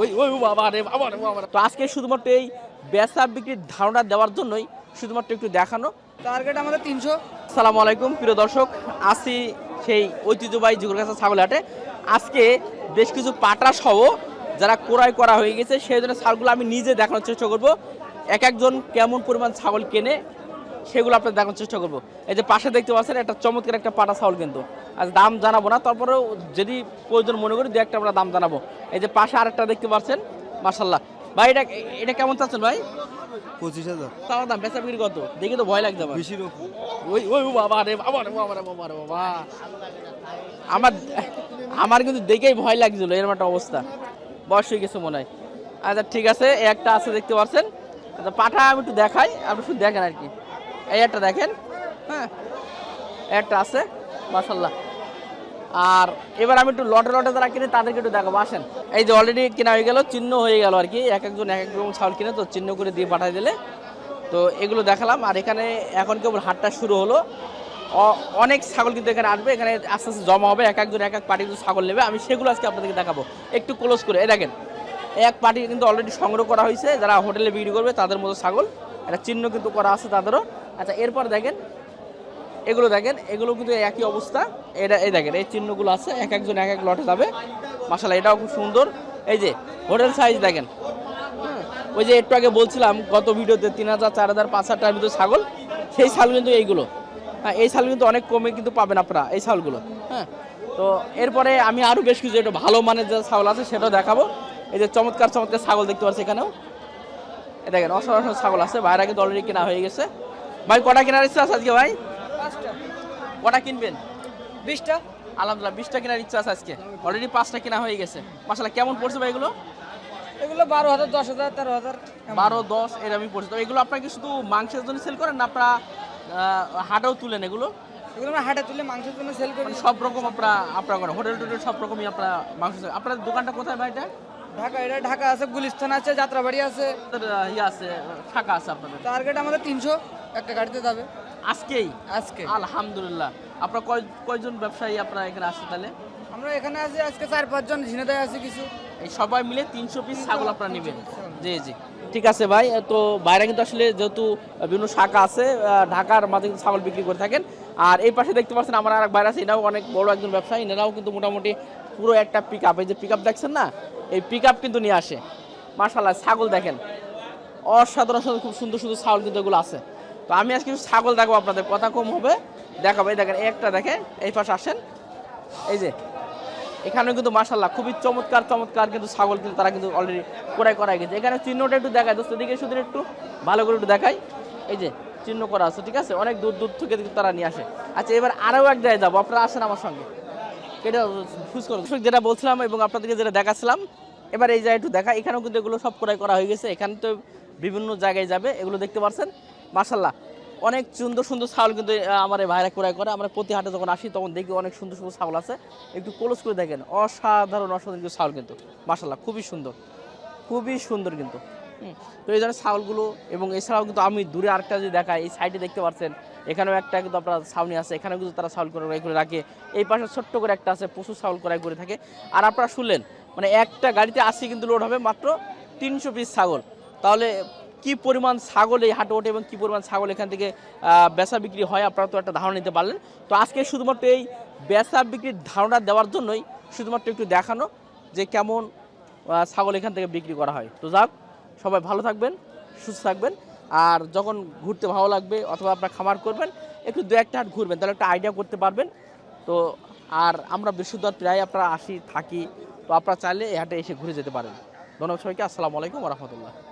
ওই ওই বাবা রে বাবা রে বাবা তো আজকে শুধুমাত্র এই বেচা বিক্রির ধারণা দেওয়ার জন্যই শুধুমাত্র একটু দেখানো। টার্গেট আমাদের তিনশো। আসসালামু আলাইকুম প্রিয় দর্শক। আসি সেই ঐতিহ্যবাহী জিগুরগাছা ছাগল হাটে। আজকে বেশ কিছু পাটা সহ যারা ক্রয় করা হয়ে গেছে সেই জন্য ছাগলগুলো আমি নিজে দেখানোর চেষ্টা করব। এক একজন কেমন পরিমাণ ছাগল কেনে সেগুলো আপনার দেখানোর চেষ্টা করব। এই যে পাশে দেখতে পাচ্ছেন একটা চমৎকার একটা পাটা ছাগল কিন্তু। আজ দাম জানাব না তারপরেও যদি প্রয়োজন মনে করি দু একটা আমরা দাম জানাব। এই যে পাশে আরেকটা দেখতে পাচ্ছেন মার্শাল্লাহ ভাই এটা এটা কেমন চাচ্ছেন ভাই? পঁচিশ হাজার। তাও দাম বেচা বিক্রি কত? দেখি তো ভয় লাগছে আমার। বেশির ওই ওই বাবা রে বাবা রে বাবা রে বাবা রে বাবা। আমার আমার কিন্তু দেখেই ভয় লাগছিল এরকম একটা অবস্থা। বয়স হয়ে গেছে মনে হয়। আচ্ছা ঠিক আছে একটা আছে দেখতে পাচ্ছেন। আচ্ছা পাঠা আমি একটু দেখাই আপনি শুধু দেখেন আর কি। এই একটা দেখেন হ্যাঁ একটা আছে মাসাল্লাহ আর এবার আমি একটু লটে লটে যারা কিনে তাদেরকে একটু দেখাবো, আসেন। এই যে অলরেডি কেনা হয়ে গেল, চিহ্ন হয়ে গেল আর কি, এক একজন, এক এক রকম কিনে, তো চিহ্ন করে দিয়ে পাঠাই দিলে। তো এগুলো দেখালাম, আর এখানে এখন কেবল হাটটা শুরু হলো। অনেক ছাগল কিন্তু এখানে আসবে, এখানে আস্তে আস্তে জমা হবে, এক একজন, এক এক পার্টি কিন্তু ছাগল নেবে। আমি সেগুলো আজকে আপনাদেরকে দেখাবো, একটু ক্লোজ করে। এই দেখেন, এক পার্টি কিন্তু অলরেডি সংগ্রহ করা হয়েছে, যারা হোটেলে বিক্রি করবে তাদের মতো ছাগল। একটা চিহ্ন কিন্তু করা আছে তাদেরও। আচ্ছা এরপর দেখেন, এগুলো দেখেন, এগুলো কিন্তু একই অবস্থা। এটা, এই দেখেন, এই চিহ্নগুলো আছে, এক একজন এক এক লটে যাবে। মাসালা এটাও খুব সুন্দর। এই যে, হোটেল সাইজ দেখেন। ওই যে একটু আগে বলছিলাম, গত ভিডিওতে তিন হাজার, চার হাজার, পাঁচ হাজার টাকার ভিতরে ছাগল। সেই ছাগল কিন্তু এইগুলো। হ্যাঁ এই ছাগল কিন্তু অনেক কমে কিন্তু পাবেন আপনারা, এই ছাগলগুলো। হ্যাঁ তো এরপরে আমি আরও বেশ কিছু একটু ভালো মানের যে ছাগল আছে, সেটাও দেখাবো। এই যে চমৎকার চমৎকার ছাগল দেখতে পাচ্ছি এখানেও। দেখেন, অসাধারণ ছাগল আছে বাইরে কিন্তু অলরেডি কেনা হয়ে গেছে। ভাই কটা কেনার ইচ্ছা আছে আজকে ভাই? কটা কিনবেন? বিশটা। আলহামদুলিল্লাহ বিশটা কেনার ইচ্ছা আছে আজকে। অলরেডি পাঁচটা কেনা হয়ে গেছে। মাসালা কেমন পড়ছে ভাই এগুলো? এগুলো বারো হাজার দশ হাজার তেরো হাজার বারো দশ এরকমই পড়ছে। তো এগুলো আপনারা কি শুধু মাংসের জন্য সেল করেন না আপনারা হাটেও তুলেন এগুলো? এগুলো আমরা হাটে তুলে মাংসের জন্য সেল করি। মানে সব রকম আপনারা আপনারা করেন। হোটেল টোটেল সব রকমই আপনারা মাংস আপনার দোকানটা কোথায় ভাই এটা? ঢাকা এটা ঢাকা আছে গুলিস্তান আছে যাত্রাবাড়ি আছে। ইয়ে আছে ফাঁকা আছে আপনাদের। টার্গেট আমাদের তিনশো একটা গাড়িতে যাবে। আজকেই? আজকে। আলহামদুলিল্লাহ। আপনার কয় কয়জন ব্যবসায়ী আপনারা এখানে আসছে তাহলে? আমরা এখানে আছি আজকে চার পাঁচজন ঝিনেদায় আছে কিছু। এই সবাই মিলে তিনশো পিস ছাগল আপনারা নেবেন। জি জি। ঠিক আছে ভাই তো বাইরে কিন্তু আসলে যেহেতু বিভিন্ন শাখা আছে ঢাকার মাঝে কিন্তু ছাগল বিক্রি করে থাকেন। আর এই পাশে দেখতে পাচ্ছেন আমার আর এক বাইরে আছে এনাও অনেক বড় একজন ব্যবসায়ী এনারাও কিন্তু মোটামুটি পুরো একটা পিক আপ এই যে পিক আপ দেখছেন না? এই পিক কিন্তু নিয়ে আসে। মার্শাল্লাহ ছাগল দেখেন। অসাধারণ খুব সুন্দর সুন্দর ছাগল কিন্তু এগুলো আছে। তো আমি আজকে কিছু ছাগল দেখাবো আপনাদের, কথা কম হবে। দেখাবো, এই দেখেন, একটা দেখেন, এই পাশে আসেন। এই যে এখানে কিন্তু মার্শাল্লাহ খুবই চমৎকার চমৎকার কিন্তু ছাগল কিন্তু তারা কিন্তু অলরেডি ক্রয় করাই গেছে। এখানে চিহ্নটা একটু দেখায় দোস্ত দিকে শুধু একটু ভালো করে একটু দেখাই। এই যে, চিহ্ন করা আছে, ঠিক আছে? অনেক দূর দূর থেকে তারা নিয়ে আসে। আচ্ছা এবার আরও এক জায়গায় যাব, আপনারা আসেন আমার সঙ্গে। এটা দর্শক, যেটা বলছিলাম এবং আপনাদেরকে যেটা দেখাচ্ছিলাম এবার এই জায়গায় একটু দেখা। এখানেও কিন্তু এগুলো সব ক্রয় করা হয়ে গেছে। এখানে তো বিভিন্ন জায়গায় যাবে এগুলো দেখতে পাচ্ছেন মার্শাল্লাহ অনেক সুন্দর সুন্দর ছাগল কিন্তু আমার এই ভাইরা ক্রয় করে। আমরা প্রতি হাটে যখন আসি তখন দেখি অনেক সুন্দর সুন্দর ছাগল আছে। একটু ক্লোজ করে দেখেন অসাধারণ অসাধারণ কিন্তু ছাগল কিন্তু। মার্শাল্লাহ খুবই সুন্দর খুবই সুন্দর কিন্তু। তো এই ধরনের ছাগলগুলো এবং এছাড়াও কিন্তু আমি দূরে আরেকটা যদি দেখাই এই সাইডে দেখতে পাচ্ছেন এখানেও একটা কিন্তু আপনার ছাউনি আছে, এখানেও কিন্তু তারা ছাগল করে করে রাখে। এই পাশে ছোট্ট করে একটা আছে প্রচুর ছাগল করাই করে থাকে। আর আপনারা শুনলেন মানে একটা গাড়িতে আসি কিন্তু লোড হবে মাত্র তিনশো পিস ছাগল। তাহলে কি পরিমাণ ছাগল এই হাটে ওঠে এবং কী পরিমাণ ছাগল এখান থেকে বেচা বিক্রি হয়, আপনারা তো একটা ধারণা নিতে পারলেন। তো আজকে শুধুমাত্র এই বেচা বিক্রির ধারণা দেওয়ার জন্যই শুধুমাত্র একটু দেখানো যে কেমন ছাগল এখান থেকে বিক্রি করা হয়। তো যাক, সবাই ভালো থাকবেন, সুস্থ থাকবেন। আর যখন ঘুরতে ভালো লাগবে অথবা আপনার খামার করবেন, একটু দু একটা হাট ঘুরবেন, তাহলে একটা আইডিয়া করতে পারবেন। তো আর আমরা বৃহস্পতিবার প্রায় আপনারা আসি, থাকি, তো আপনারা চাইলে এই হাটে এসে ঘুরে যেতে পারেন। ধন্যবাদ সবাইকে, আসসালামু আলাইকুম রহমতুল্লাহ।